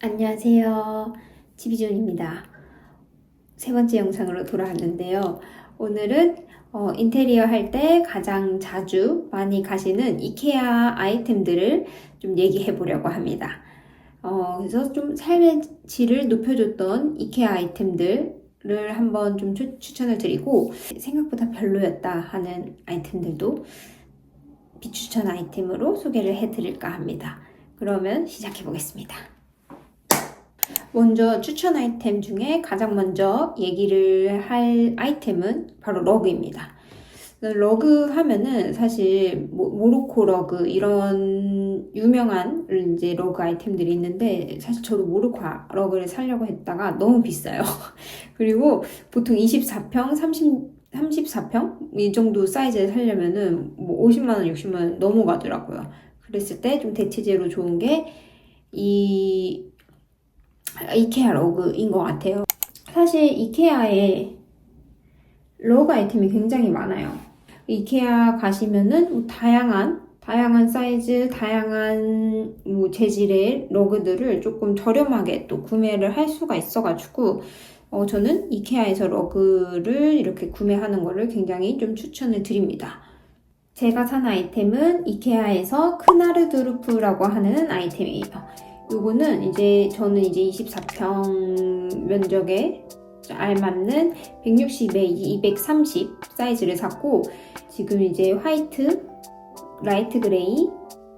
안녕하세요. 지비존입니다. 세 번째 영상으로 돌아왔는데요. 오늘은 어, 인테리어 할 때 가장 자주 많이 가시는 이케아 아이템들을 좀 얘기해 보려고 합니다. 어, 그래서 좀 삶의 질을 높여줬던 이케아 아이템들을 한번 좀 추, 추천을 드리고 생각보다 별로였다 하는 아이템들도 비추천 아이템으로 소개를 해 드릴까 합니다. 그러면 시작해 보겠습니다. 먼저 추천 아이템 중에 가장 먼저 얘기를 할 아이템은 바로 러그입니다. 러그 하면은 사실 모- 모로코 러그 이런 유명한 이제 러그 아이템들이 있는데 사실 저도 모로코 러그를 사려고 했다가 너무 비싸요. 그리고 보통 24평, 30 34평 이 정도 사이즈를 사려면은 뭐 50만 원, 60만 원 넘어가더라고요. 그랬을 때 좀 대체제로 좋은 게 이 이케아 러그인 것 같아요. 사실 이케아에 러그 아이템이 굉장히 많아요. 이케아 가시면은 뭐 다양한 다양한 사이즈, 다양한 뭐 재질의 러그들을 조금 저렴하게 또 구매를 할 수가 있어가지고 어, 저는 이케아에서 러그를 이렇게 구매하는 거를 굉장히 좀 추천을 드립니다. 제가 산 아이템은 이케아에서 크나르드루프라고 하는 아이템이에요. 요거는 이제 저는 이제 24평 면적에 알맞는 160에 230 사이즈를 샀고 지금 이제 화이트, 라이트 그레이,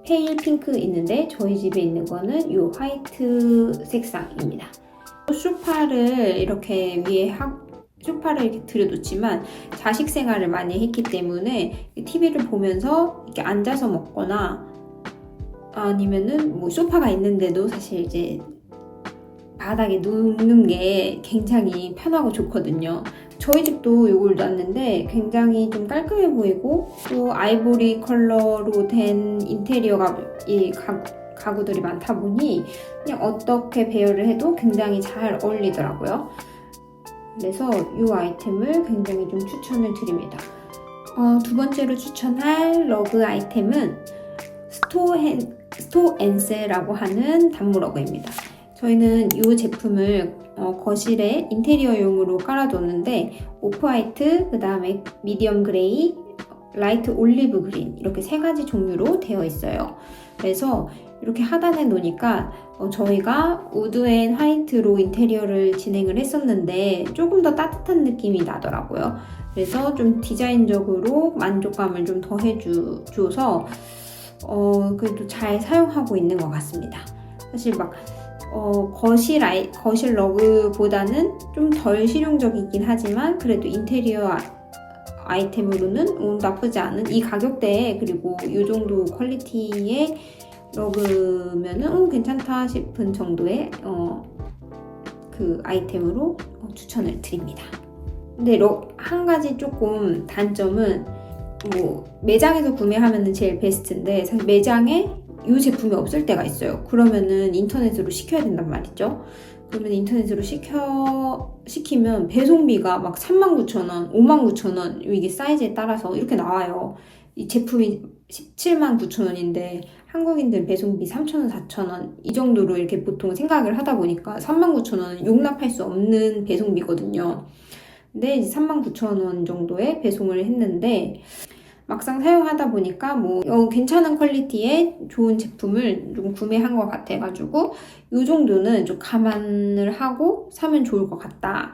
페일 핑크 있는데 저희 집에 있는 거는 요 화이트 색상입니다. 소파를 이렇게 위에 하, 소파를 이렇게 들여놓지만 자식 생활을 많이 했기 때문에 TV를 보면서 이렇게 앉아서 먹거나 아니면은 뭐 소파가 있는데도 사실 이제 바닥에 눕는 게 굉장히 편하고 좋거든요. 저희 집도 이걸 놨는데 굉장히 좀 깔끔해 보이고 또 아이보리 컬러로 된 인테리어가 이 가구, 가구들이 많다 보니 그냥 어떻게 배열을 해도 굉장히 잘 어울리더라고요. 그래서 이 아이템을 굉장히 좀 추천을 드립니다. 어, 두 번째로 추천할 러그 아이템은 스토헨, 스토앤세라고 하는 단무러그입니다. 저희는 이 제품을 어, 거실에 인테리어용으로 깔아뒀는데 오프화이트, 그 다음에 미디엄 그레이, 라이트 올리브 그린 이렇게 세 가지 종류로 되어 있어요. 그래서 이렇게 하단에 놓으니까 어, 저희가 우드 앤 화이트로 인테리어를 진행을 했었는데 조금 더 따뜻한 느낌이 나더라고요. 그래서 좀 디자인적으로 만족감을 좀 더해줘서 어, 그래도 잘 사용하고 있는 것 같습니다. 사실 막 어, 거실 아이, 거실 러그보다는 좀 덜 실용적이긴 하지만 그래도 인테리어 아, 아이템으로는 음, 나쁘지 않은 이 가격대에 그리고 이 정도 퀄리티의 러그면은 음, 괜찮다 싶은 정도의 어, 그 아이템으로 어, 추천을 드립니다. 근데 러, 한 가지 조금 단점은 뭐 매장에서 구매하면 제일 베스트인데 사실 매장에 이 제품이 없을 때가 있어요. 그러면은 인터넷으로 시켜야 된단 말이죠. 그러면 인터넷으로 시켜 시키면 배송비가 막 39,000원, 59,000원 이게 사이즈에 따라서 이렇게 나와요. 이 제품이 17만 9천원인데 한국인들 배송비 3천원, 4천원 이 정도로 이렇게 보통 생각을 하다 보니까 3만 9천원은 용납할 수 없는 배송비거든요. 근데 이제 3만 9천원 정도의 배송을 했는데 막상 사용하다 보니까 뭐 어, 괜찮은 퀄리티의 좋은 제품을 좀 구매한 것 같아가지고 이 정도는 좀 감안을 하고 사면 좋을 것 같다.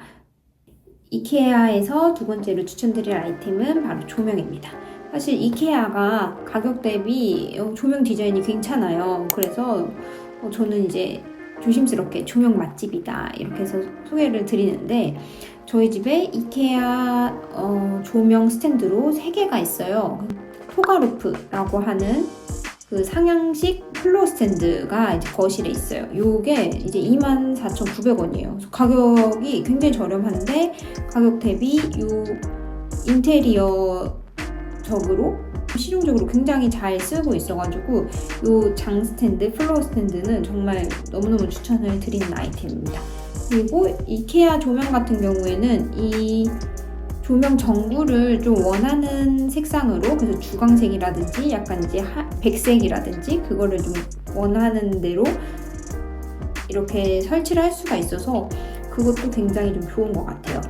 이케아에서 두 번째로 추천드릴 아이템은 바로 조명입니다. 사실 이케아가 가격 대비 어, 조명 디자인이 괜찮아요. 그래서 어, 저는 이제 조심스럽게 조명 맛집이다 이렇게 해서 소개를 드리는데 저희 집에 이케아 어, 조명 스탠드로 3개가 있어요. 토가루프라고 하는 그 상향식 플로 스탠드가 이제 거실에 있어요. 요게 이제 24,900원이에요. 가격이 굉장히 저렴한데 가격 대비 요 인테리어 적으로 실용적으로 굉장히 잘 쓰고 있어가지고 요 장 스탠드, 플로어 스탠드는 정말 너무너무 추천을 드리는 아이템입니다. 그리고 이케아 조명 같은 경우에는 이 조명 전구를 좀 원하는 색상으로 그래서 주광색이라든지 약간 이제 하, 백색이라든지 그거를 좀 원하는 대로 이렇게 설치를 할 수가 있어서 그것도 굉장히 좀 좋은 것 같아요.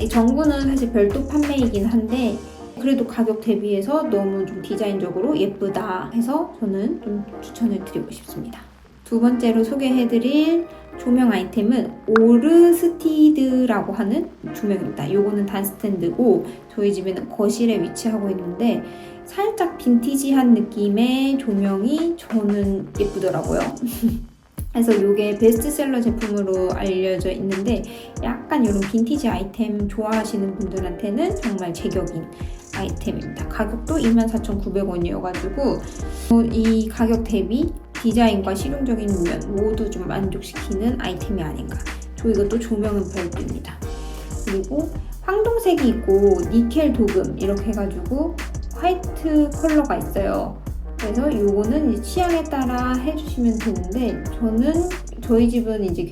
이 전구는 사실 별도 판매이긴 한데 그래도 가격 대비해서 너무 좀 디자인적으로 예쁘다 해서 저는 좀 추천을 드리고 싶습니다. 두 번째로 소개해드릴 조명 아이템은 오르스티드라고 하는 조명입니다. 이거는 단 스탠드고 저희 집에는 거실에 위치하고 있는데 살짝 빈티지한 느낌의 조명이 저는 예쁘더라고요. 그래서 이게 베스트셀러 제품으로 알려져 있는데 약간 이런 빈티지 아이템 좋아하시는 분들한테는 정말 제격인 아이템입니다. 가격도 24,900원이어가지고 이 가격 대비 디자인과 실용적인 면 모두 좀 만족시키는 아이템이 아닌가. 저 이것도 조명은 별도입니다. 그리고 황동색이 있고 니켈 도금 이렇게 해가지고 화이트 컬러가 있어요. 그래서 이제 취향에 따라 해주시면 되는데 저는 저희 집은 이제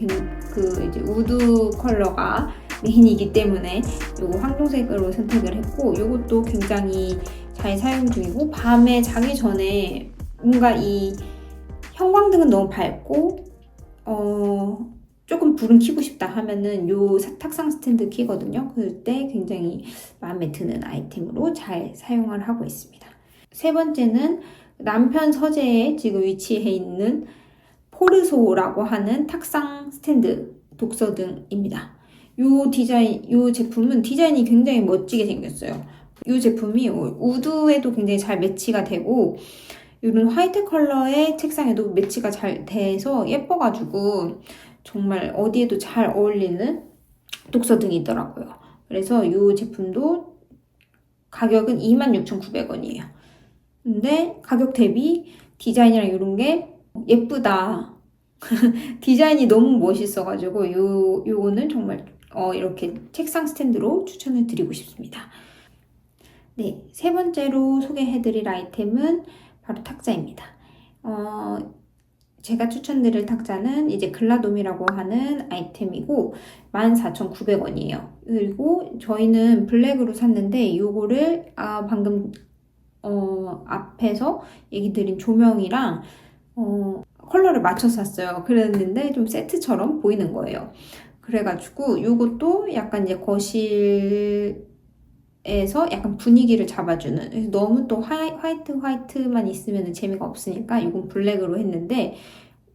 그 이제 우드 컬러가 메인이기 때문에 요거 황동색으로 선택을 했고 요것도 굉장히 잘 사용 중이고 밤에 자기 전에 뭔가 이 형광등은 너무 밝고 어 조금 불은 켜고 싶다 하면은 요 탁상 스탠드 키거든요. 그때 굉장히 마음에 드는 아이템으로 잘 사용을 하고 있습니다. 세 번째는 남편 서재에 지금 위치해 있는 포르소라고 하는 탁상 스탠드 독서등입니다. 요 디자인, 요 제품은 디자인이 굉장히 멋지게 생겼어요. 이 제품이 우드에도 굉장히 잘 매치가 되고 이런 화이트 컬러의 책상에도 매치가 잘 돼서 예뻐가지고 정말 어디에도 잘 어울리는 독서등이더라고요. 그래서 이 제품도 가격은 26,900원이에요. 근데 가격 대비 디자인이랑 이런 게 예쁘다. 디자인이 너무 멋있어가지고 요, 요거는 정말 어, 이렇게 책상 스탠드로 추천을 드리고 싶습니다. 네, 세 번째로 소개해드릴 아이템은 바로 탁자입니다. 어, 제가 추천드릴 탁자는 이제 글라돔이라고 하는 아이템이고 14,900원이에요. 그리고 저희는 블랙으로 샀는데 이거를 아, 방금 어, 앞에서 얘기 드린 조명이랑 어, 컬러를 맞춰서 샀어요. 그랬는데 좀 세트처럼 보이는 거예요. 그래가지고 이것도 약간 이제 거실 에서 약간 분위기를 잡아주는 너무 또 화이, 화이트 화이트만 있으면 재미가 없으니까 이건 블랙으로 했는데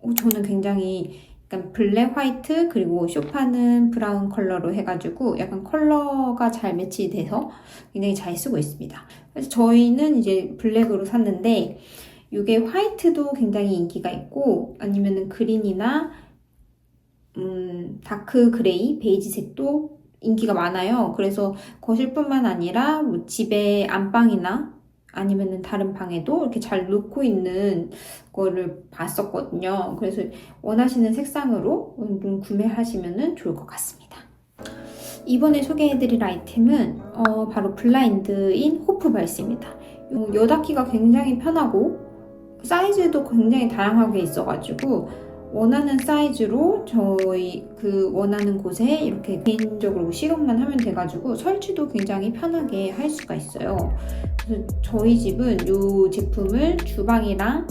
어, 저는 굉장히 약간 블랙 화이트 그리고 쇼파는 브라운 컬러로 해가지고 약간 컬러가 잘 매치돼서 굉장히 잘 쓰고 있습니다. 그래서 저희는 이제 블랙으로 샀는데 이게 화이트도 굉장히 인기가 있고 아니면은 그린이나 음, 다크 그레이, 베이지색도 인기가 많아요. 그래서 거실뿐만 아니라 뭐 집의 안방이나 아니면은 다른 방에도 이렇게 잘 놓고 있는 거를 봤었거든요. 그래서 원하시는 색상으로 좀 구매하시면 좋을 것 같습니다. 이번에 소개해드릴 아이템은 어, 바로 블라인드인 호프 발스입니다. 여닫기가 굉장히 편하고 사이즈도 굉장히 다양하게 있어가지고 원하는 사이즈로 저희 그 원하는 곳에 이렇게 개인적으로 시공만 하면 돼가지고 설치도 굉장히 편하게 할 수가 있어요. 그래서 저희 집은 이 제품을 주방이랑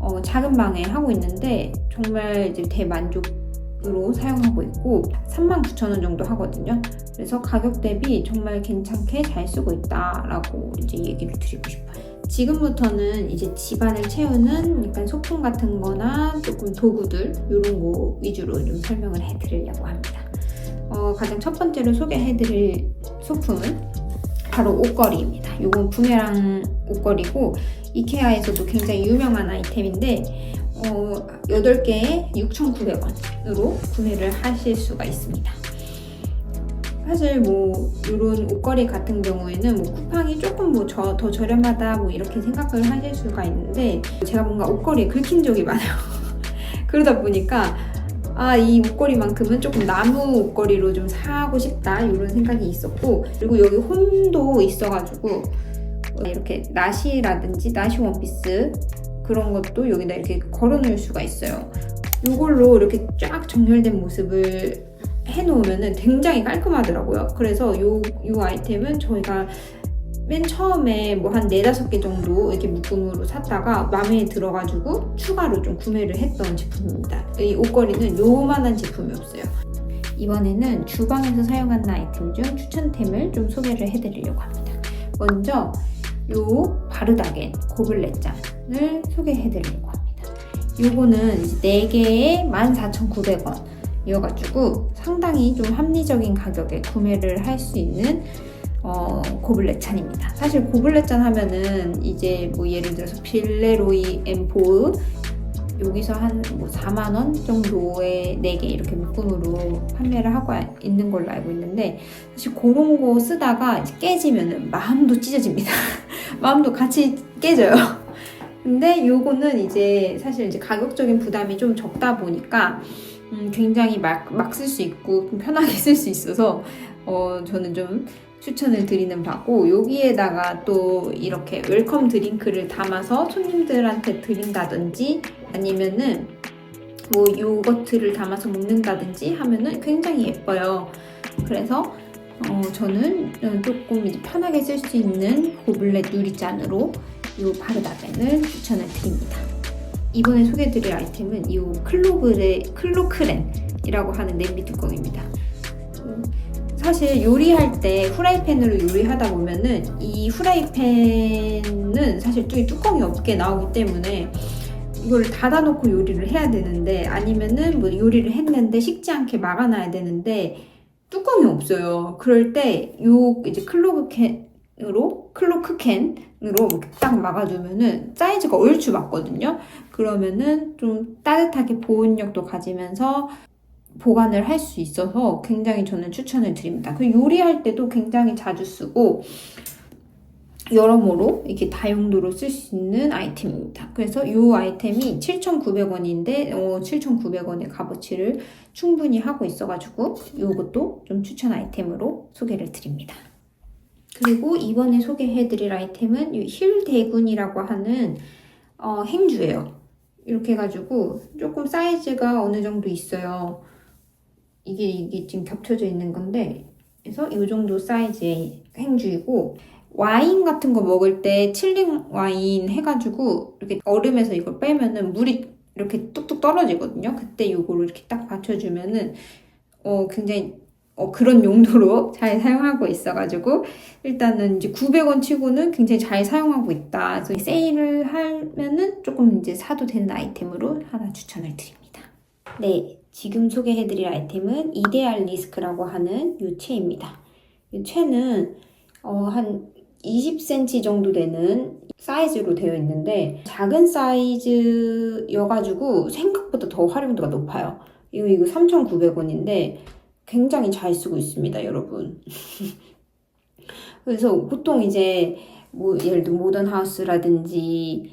어, 작은 방에 하고 있는데 정말 이제 대만족으로 사용하고 있고 39,000원 정도 하거든요. 그래서 가격 대비 정말 괜찮게 잘 쓰고 있다라고 이제 얘기를 드리고 싶어요. 지금부터는 이제 집안을 채우는 약간 소품 같은 거나 조금 도구들 이런 거 위주로 좀 설명을 해드리려고 합니다. 어, 가장 첫 번째로 소개해드릴 소품은 바로 옷걸이입니다. 이건 부메랑 옷걸이고 이케아에서도 굉장히 유명한 아이템인데 어, 8개에 6,900원으로 구매를 하실 수가 있습니다. 사실 뭐 이런 옷걸이 같은 경우에는 뭐 쿠팡이 조금 뭐 더 저렴하다 뭐 이렇게 생각을 하실 수가 있는데 제가 뭔가 옷걸이에 긁힌 적이 많아요. 그러다 보니까 아, 이 옷걸이만큼은 조금 나무 옷걸이로 좀 사고 싶다 이런 생각이 있었고 그리고 여기 홈도 있어가지고 이렇게 나시라든지 나시 원피스 그런 것도 여기다 이렇게 걸어 놓을 수가 있어요. 이걸로 이렇게 쫙 정렬된 모습을 해놓으면 굉장히 깔끔하더라고요. 그래서 이, 이 아이템은 저희가 맨 처음에 뭐 한 네다섯 개 정도 이렇게 묶음으로 샀다가 마음에 들어가지고 추가로 좀 구매를 했던 제품입니다. 이 옷걸이는 요만한 제품이 없어요. 이번에는 주방에서 사용하는 아이템 중 추천템을 좀 소개를 해드리려고 합니다. 먼저 요 바르다겐 고블렛잔을 소개해드리려고 합니다. 요거는 이제 4개에 14,900원 이어가지고 상당히 좀 합리적인 가격에 구매를 할 수 있는 어, 고블렛 잔입니다. 사실 고블렛 잔 하면은 이제 뭐 예를 들어서 빌레로이 엠포우 여기서 한 뭐 4만 원 정도의 4개 이렇게 묶음으로 판매를 하고 있는 걸로 알고 있는데 사실 그런 거 쓰다가 깨지면은 마음도 찢어집니다. 마음도 같이 깨져요. 근데 요거는 이제 사실 이제 가격적인 부담이 좀 적다 보니까 음, 굉장히 막 막 쓸 수 있고 좀 편하게 쓸 수 있어서 어, 저는 좀 추천을 드리는 바고 여기에다가 또 이렇게 웰컴 드링크를 담아서 손님들한테 드린다든지 아니면은 뭐 요거트를 담아서 먹는다든지 하면은 굉장히 예뻐요. 그래서 어, 저는 조금 이제 편하게 쓸 수 있는 고블렛 유리잔으로 요 바르다벤을 추천을 드립니다. 이번에 소개해드릴 아이템은 이 클로그레 클로크렌이라고 하는 냄비 뚜껑입니다. 음, 사실 요리할 때 후라이팬으로 요리하다 보면은 이 후라이팬은 사실 뚜- 뚜껑이 없게 나오기 때문에 이걸 닫아놓고 요리를 해야 되는데 아니면은 뭐 요리를 했는데 식지 않게 막아놔야 되는데 뚜껑이 없어요. 그럴 때 요 이제 클로크캔으로 이렇게 딱 막아두면은 사이즈가 얼추 맞거든요. 그러면은 좀 따뜻하게 보온력도 가지면서 보관을 할 수 있어서 굉장히 저는 추천을 드립니다. 그 요리할 때도 굉장히 자주 쓰고 여러모로 이렇게 다용도로 쓸 수 있는 아이템입니다. 그래서 이 아이템이 7,900원인데 어, 7,900원의 값어치를 충분히 하고 있어가지고 이것도 좀 추천 아이템으로 소개를 드립니다. 그리고 이번에 소개해드릴 아이템은 이 힐대군이라고 하는 어, 행주예요. 이렇게 해가지고 조금 사이즈가 어느 정도 있어요. 이게 이게 지금 겹쳐져 있는 건데 그래서 이 정도 사이즈의 행주이고 와인 같은 거 먹을 때 칠링 와인 해가지고 이렇게 얼음에서 이걸 빼면은 물이 이렇게 뚝뚝 떨어지거든요. 그때 이거를 이렇게 딱 받쳐주면은 어 굉장히 어 그런 용도로 잘 사용하고 있어가지고 일단은 이제 900원 치고는 굉장히 잘 사용하고 있다. 그래서 세일을 하면은 조금 이제 사도 되는 아이템으로 하나 추천을 드립니다. 네, 지금 소개해드릴 아이템은 이데알 리스크라고 하는 이 채입니다. 이 채는 어, 한 20cm 정도 되는 사이즈로 되어 있는데 작은 사이즈여가지고 생각보다 더 활용도가 높아요. 이거 이거 3,900원인데 굉장히 잘 쓰고 있습니다, 여러분. 그래서 보통 이제 뭐 예를 들어 모던 하우스라든지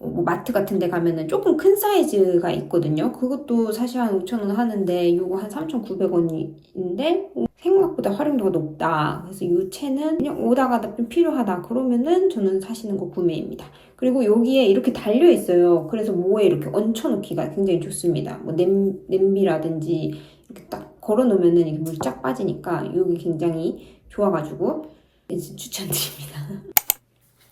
뭐 마트 같은 데 가면은 조금 큰 사이즈가 있거든요. 그것도 사실 한 5,000원 하는데 이거 한 3,900원인데 생각보다 활용도가 높다. 그래서 이 채는 그냥 오다가 좀 필요하다. 그러면은 저는 사시는 거 구매입니다. 그리고 여기에 이렇게 달려 있어요. 그래서 뭐에 이렇게 얹혀 놓기가 굉장히 좋습니다. 뭐 냄, 냄비라든지 이렇게 딱 걸어 놓으면은 이게 물이 쫙 빠지니까 이게 굉장히 좋아가지고 추천드립니다.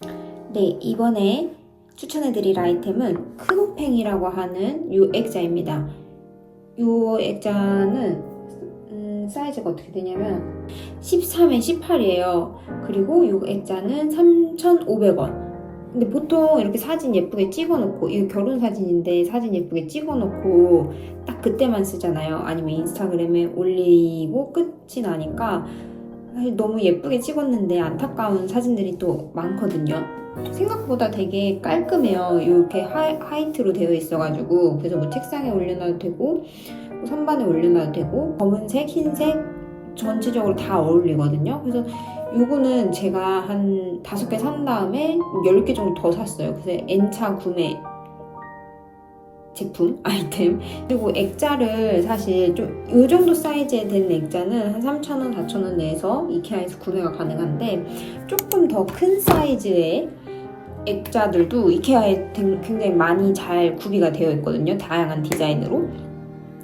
네, 이번에 추천해드릴 아이템은 크로팽이라고 하는 이 액자입니다. 이 액자는 음, 사이즈가 어떻게 되냐면 13에 18이에요. 그리고 이 액자는 3,500원. 근데 보통 이렇게 사진 예쁘게 찍어놓고 이거 결혼 사진인데 사진 예쁘게 찍어놓고 딱 그때만 쓰잖아요. 아니면 인스타그램에 올리고 끝이 나니까 너무 예쁘게 찍었는데 안타까운 사진들이 또 많거든요. 생각보다 되게 깔끔해요. 이렇게 하, 하이트로 되어 있어가지고 그래서 뭐 책상에 올려놔도 되고 뭐 선반에 올려놔도 되고 검은색, 흰색 전체적으로 다 어울리거든요. 그래서 요거는 제가 한 다섯 개 산 다음에 10개 정도 더 샀어요. 그래서 N차 구매 제품, 아이템. 그리고 액자를 사실 좀 이 정도 사이즈에 되는 액자는 한 3,000원, 4,000원 내에서 이케아에서 구매가 가능한데 조금 더 큰 사이즈의 액자들도 이케아에 굉장히 많이 잘 구비가 되어 있거든요. 다양한 디자인으로.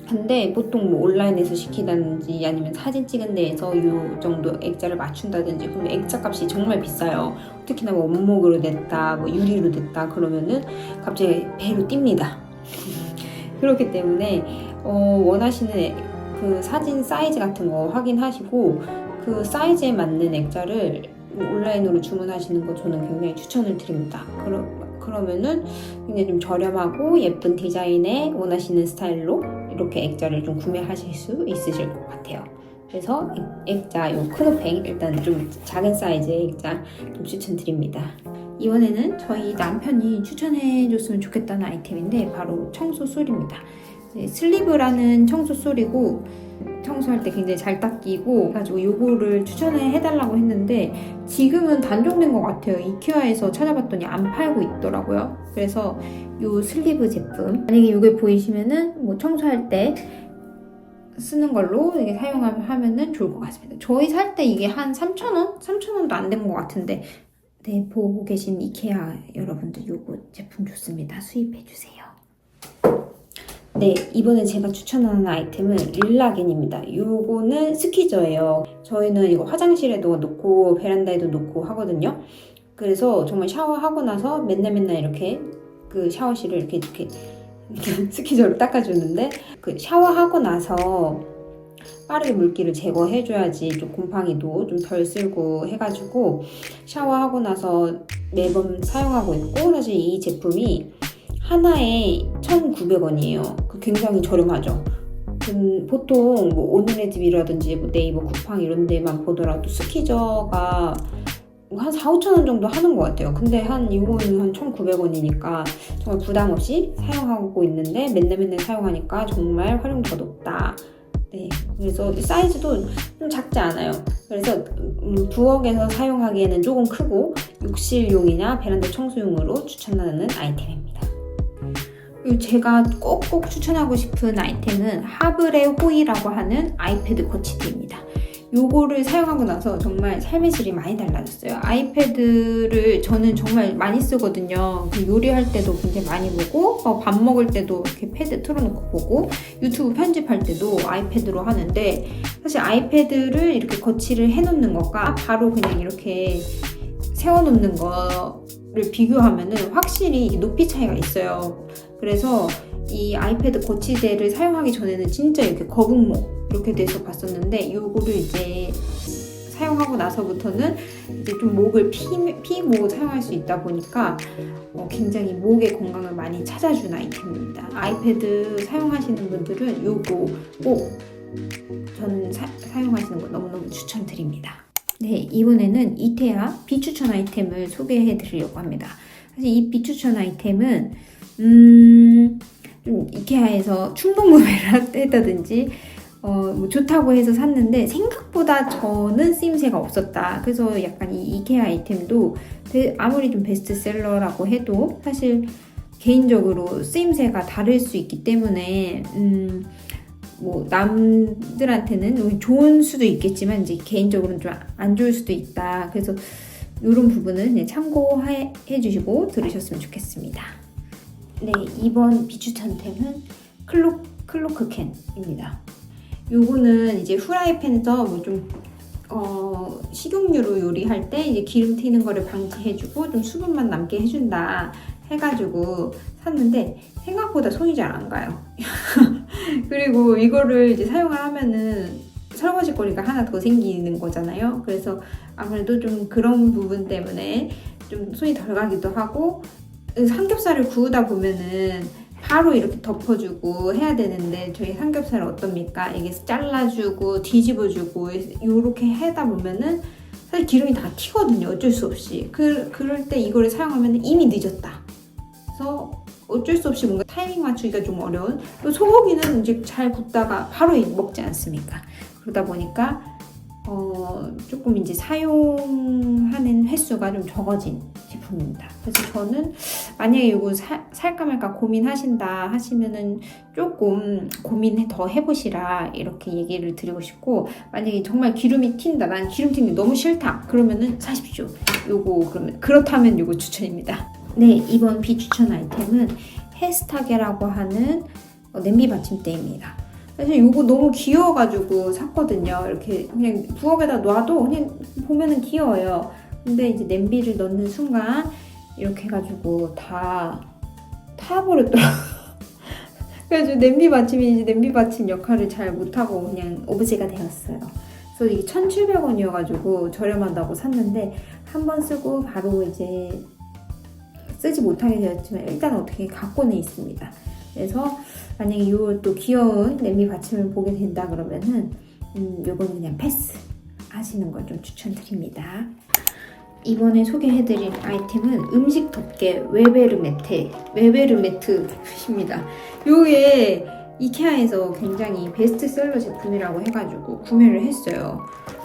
근데 보통 뭐 온라인에서 시키다든지 아니면 사진 찍은 데에서 이 정도 액자를 맞춘다든지 그러면 액자 값이 정말 비싸요. 특히나 뭐 원목으로 냈다, 뭐 유리로 냈다 그러면은 갑자기 배로 뜁니다. 그렇기 때문에 어, 원하시는 그 사진 사이즈 같은 거 확인하시고 그 사이즈에 맞는 액자를 온라인으로 주문하시는 거 저는 굉장히 추천을 드립니다. 그러, 그러면은 굉장히 좀 저렴하고 예쁜 디자인에 원하시는 스타일로 이렇게 액자를 좀 구매하실 수 있으실 것 같아요. 그래서 액- 액자, 요 크로팽 일단 좀 작은 사이즈의 액자 좀 추천드립니다. 이번에는 저희 남편이 추천해줬으면 좋겠다는 아이템인데 바로 청소 솔입니다. 네, 슬리브라는 청소 솔이고 청소할 때 굉장히 잘 닦이고 가지고 요거를 추천을 해달라고 했는데 지금은 단종된 것 같아요. 이케아에서 찾아봤더니 안 팔고 있더라고요. 그래서 요 슬리브 제품 만약에 이게 보이시면은 뭐 청소할 때 쓰는 걸로 이게 사용하면은 좋을 것 같습니다. 저희 살 때 이게 한 3,000원? 3,000원도 안 된 것 같은데 네 보고 계신 이케아 여러분들 요거 제품 좋습니다. 수입해 주세요. 네, 이번에 제가 추천하는 아이템은 릴라겐입니다. 요거는 스키저예요. 저희는 이거 화장실에도 놓고 베란다에도 놓고 하거든요. 그래서 정말 샤워하고 나서 맨날 맨날 이렇게 그 샤워실을 이렇게 이렇게 스키저로 닦아주는데 그 샤워하고 나서 빠르게 물기를 제거해줘야지 좀 곰팡이도 좀 덜 쓸고 해가지고 샤워하고 나서 매번 사용하고 있고 사실 이 제품이 하나에 1,900원이에요. 그 굉장히 저렴하죠. 음, 보통 뭐 오늘의 집이라든지 뭐 네이버 쿠팡 이런 데만 보더라도 스키저가 한 4, 5천 원 정도 하는 것 같아요. 근데 한 이거는 한 1,900원이니까 정말 부담 없이 사용하고 있는데 맨날 맨날 사용하니까 정말 활용도가 높다. 네, 그래서 이 사이즈도 좀 작지 않아요. 그래서 음, 부엌에서 사용하기에는 조금 크고 욕실용이나 베란다 청소용으로 추천하는 아이템입니다. 제가 꼭꼭 추천하고 싶은 아이템은 하블의 호이라고 하는 아이패드 거치대입니다. 요거를 사용하고 나서 정말 삶의 질이 많이 달라졌어요. 아이패드를 저는 정말 많이 쓰거든요. 그 요리할 때도 굉장히 많이 보고, 어, 밥 먹을 때도 이렇게 패드 틀어놓고 보고, 유튜브 편집할 때도 아이패드로 하는데, 사실 아이패드를 이렇게 거치를 해놓는 것과 바로 그냥 이렇게 세워놓는 거를 비교하면은 확실히 높이 차이가 있어요. 그래서 이 아이패드 거치대를 사용하기 전에는 진짜 이렇게 거북목 이렇게 돼서 봤었는데 요거를 이제 사용하고 나서부터는 이제 좀 목을 피, 피고 사용할 수 있다 보니까 어, 굉장히 목의 건강을 많이 찾아준 아이템입니다. 아이패드 사용하시는 분들은 요거 꼭 전 사용하시는 거 너무너무 추천드립니다. 네, 이번에는 이테아 비추천 아이템을 소개해 드리려고 합니다. 사실 이 비추천 아이템은 음, 좀 이케아에서 충동 구매를 했다든지 어, 뭐 좋다고 해서 샀는데 생각보다 저는 쓰임새가 없었다. 그래서 약간 이 이케아 아이템도 되- 아무리 좀 베스트셀러라고 해도 사실 개인적으로 쓰임새가 다를 수 있기 때문에 음, 뭐 남들한테는 좋은 수도 있겠지만 이제 개인적으로는 좀 안 좋을 수도 있다. 그래서 이런 부분은 네, 참고해 주시고 들으셨으면 좋겠습니다. 네, 이번 비추천템은 클로, 클로크캔입니다. 요거는 이제 후라이팬에서 뭐좀 어, 식용유로 요리할 때 이제 기름 튀는 거를 방지해주고 좀 수분만 남게 해준다 해가지고 샀는데 생각보다 손이 잘 안 가요. 그리고 이거를 이제 사용을 하면은 설거지 거리가 하나 더 생기는 거잖아요. 그래서 아무래도 좀 그런 부분 때문에 좀 손이 덜 가기도 하고 삼겹살을 구우다 보면은 바로 이렇게 덮어주고 해야 되는데 저희 삼겹살 어떻습니까? 이게 잘라주고 뒤집어주고 이렇게 하다 보면은 사실 기름이 다 튀거든요. 어쩔 수 없이. 그, 그럴 때 이거를 사용하면 이미 늦었다. 그래서 어쩔 수 없이 뭔가 타이밍 맞추기가 좀 어려운 또 소고기는 이제 잘 굽다가 바로 먹지 않습니까? 그러다 보니까 어, 조금 이제 사용하는 횟수가 좀 적어진 제품입니다. 그래서 저는 만약에 이거 사- 살까 말까 고민하신다 하시면은 조금 고민 더 해보시라 이렇게 얘기를 드리고 싶고 만약에 정말 기름이 튄다 난 기름 튄 게 너무 싫다 그러면은 사십시오. 요거 그러면 그렇다면 요거 추천입니다. 네 이번 비추천 아이템은 헤스타게라고 하는 어, 냄비 받침대입니다. 사실 이거 너무 귀여워가지고 샀거든요. 이렇게 그냥 부엌에다 놔도 그냥 보면은 귀여워요. 근데 이제 냄비를 넣는 순간 이렇게 해가지고 다 타버렸더라고요. 그래가지고 냄비 받침이 이제 냄비 받침 역할을 잘 못하고 그냥 오브제가 되었어요. 그래서 이게 1,700원이어가지고 저렴하다고 샀는데 한 번 쓰고 바로 이제 쓰지 못하게 되었지만 일단 어떻게 갖고는 있습니다. 그래서 만약에 이 또 귀여운 냄비 받침을 보게 된다 그러면은 음, 요건 그냥 패스 하시는 걸 좀 추천드립니다. 이번에 소개해드릴 아이템은 음식 덮개 웨베르 매트 웨베르 매트입니다. 요게 이케아에서 굉장히 베스트셀러 제품이라고 해가지고 구매를 했어요.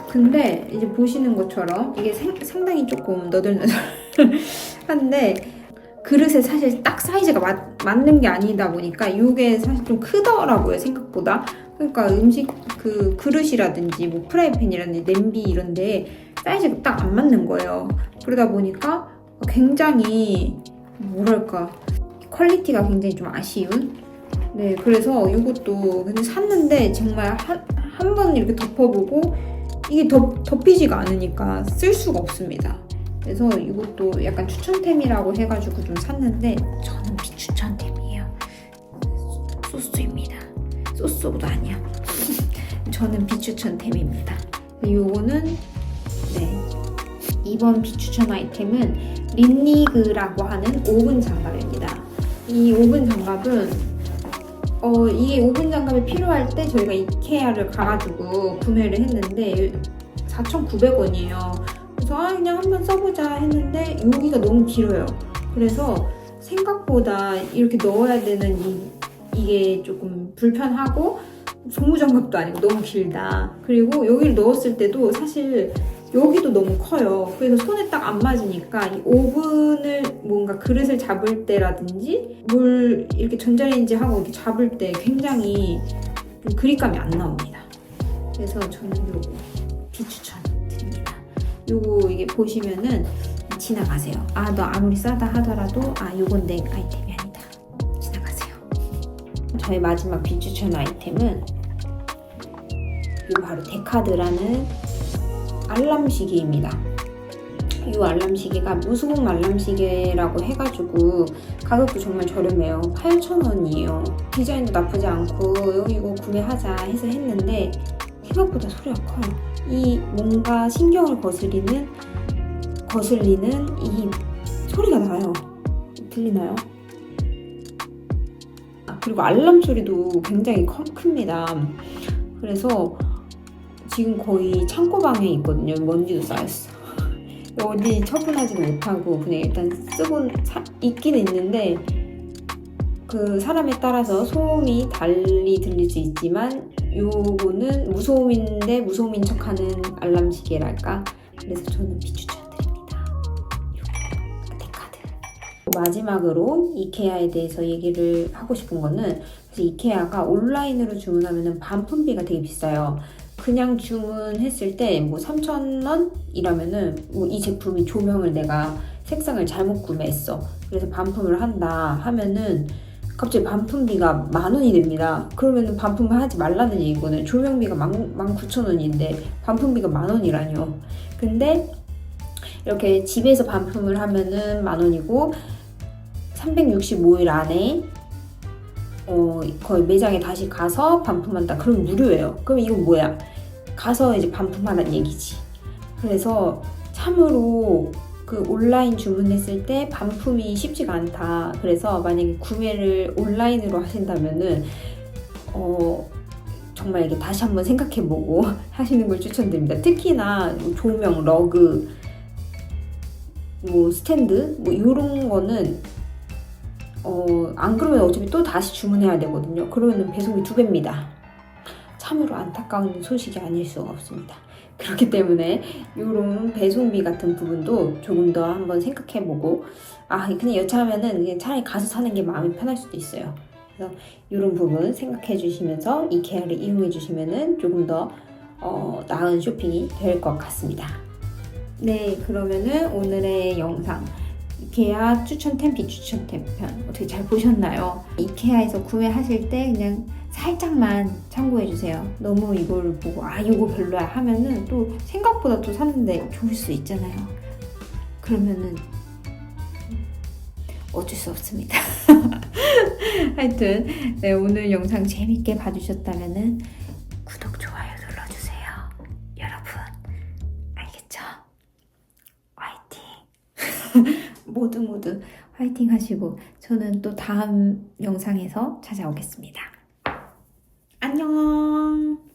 근데 이제 보시는 것처럼 이게 생- 상당히 조금 너덜너덜한데 그릇에 사실 딱 사이즈가 맞, 맞는 게 아니다 보니까 이게 사실 좀 크더라고요 생각보다. 그러니까 음식 그 그릇이라든지 뭐 프라이팬이라든지 냄비 이런데 사이즈가 딱 안 맞는 거예요. 그러다 보니까 굉장히 뭐랄까 퀄리티가 굉장히 좀 아쉬운? 네 그래서 이것도 근데 샀는데 정말 한번 이렇게 덮어보고 이게 덮, 덮이지가 않으니까 쓸 수가 없습니다 그래서 이것도 약간 추천템이라고 해가지고 좀 샀는데 저는 비추천템이에요. 소스입니다. 소스보다 아니야. 저는 비추천템입니다. 요거는 네 이번 비추천 아이템은 린니그라고 하는 오븐 장갑입니다. 이 오븐 장갑은 어 이게 오븐 장갑이 필요할 때 저희가 이케아를 가가지고 구매를 했는데 4,900원이에요. 그냥 한번 써보자 했는데 여기가 너무 길어요. 그래서 생각보다 이렇게 넣어야 되는 이, 이게 조금 불편하고 고무장갑도 아니고 너무 길다. 그리고 여기를 넣었을 때도 사실 여기도 너무 커요. 그래서 손에 딱 안 맞으니까 이 오븐을 뭔가 그릇을 잡을 때라든지 물 이렇게 전자레인지 하고 이렇게 잡을 때 굉장히 좀 그립감이 안 나옵니다. 그래서 저는 요거 비추천. 요거 이게 보시면은 지나가세요. 아, 너 아무리 싸다 하더라도 아, 요건 내 아이템이 아니다. 지나가세요. 저의 마지막 비추천 아이템은 요 바로 데카드라는 알람 시계입니다. 이 알람 시계가 무수공 알람 시계라고 해가지고 가격도 정말 저렴해요. 8,000원이에요. 디자인도 나쁘지 않고 이거 구매하자 해서 했는데 생각보다 소리가 커요. 이 뭔가 신경을 거스리는 거슬리는 이 소리가 나요. 들리나요? 아, 그리고 알람 소리도 굉장히 커, 큽니다. 그래서 지금 거의 창고방에 있거든요. 먼지도 쌓였어. 어디 처분하지도 못하고 그냥 일단 쓰고 사, 있기는 있는데 그 사람에 따라서 소음이 달리 들릴 수 있지만 요거는 무소음인데 무소음인 척하는 알람 시계랄까? 그래서 저는 비추천드립니다. 요거 데카드. 마지막으로 이케아에 대해서 얘기를 하고 싶은 거는 이케아가 온라인으로 주문하면 반품비가 되게 비싸요. 그냥 주문했을 때 뭐 3,000원 이라면은 뭐 이 제품이 조명을 내가 색상을 잘못 구매했어. 그래서 반품을 한다 하면은 갑자기 반품비가 만 원이 됩니다. 그러면은 반품을 하지 말라는 얘기거는 조명비가 만, 만 구천 원인데 반품비가 만 원이라뇨. 근데 이렇게 집에서 반품을 하면은 만 원이고 365일 안에 어, 거의 매장에 다시 가서 반품한다. 그럼 무료예요. 그럼 이건 뭐야? 가서 이제 반품하라는 얘기지. 그래서 참으로 그 온라인 주문했을 때 반품이 쉽지가 않다. 그래서 만약에 구매를 온라인으로 하신다면은 어 정말 이게 다시 한번 생각해보고 하시는 걸 추천드립니다. 특히나 뭐 조명, 러그, 뭐 스탠드 뭐 이런 거는 어 안 그러면 어차피 또 다시 주문해야 되거든요. 그러면 배송이 두 배입니다. 참으로 안타까운 소식이 아닐 수가 없습니다. 그렇기 때문에 이런 배송비 같은 부분도 조금 더 한번 생각해보고 아 그냥 여차하면은 그냥 차라리 가서 사는 게 마음이 편할 수도 있어요. 그래서 이런 부분 생각해 주시면서 이케아를 이용해 주시면은 조금 더 어, 나은 쇼핑이 될 것 같습니다. 네, 그러면은 오늘의 영상 이케아 추천템 비추천템 편 어떻게 잘 보셨나요? 이케아에서 구매하실 때 그냥 살짝만 참고해 주세요. 너무 이걸 보고 아 이거 별로야 하면은 또 생각보다 또 샀는데 좋을 수 있잖아요. 그러면은 어쩔 수 없습니다. 하여튼 네, 오늘 영상 재밌게 봐주셨다면은 구독 좋아요 눌러주세요. 여러분 알겠죠? 화이팅! 모두 모두 화이팅 하시고 저는 또 다음 영상에서 찾아오겠습니다. 안녕!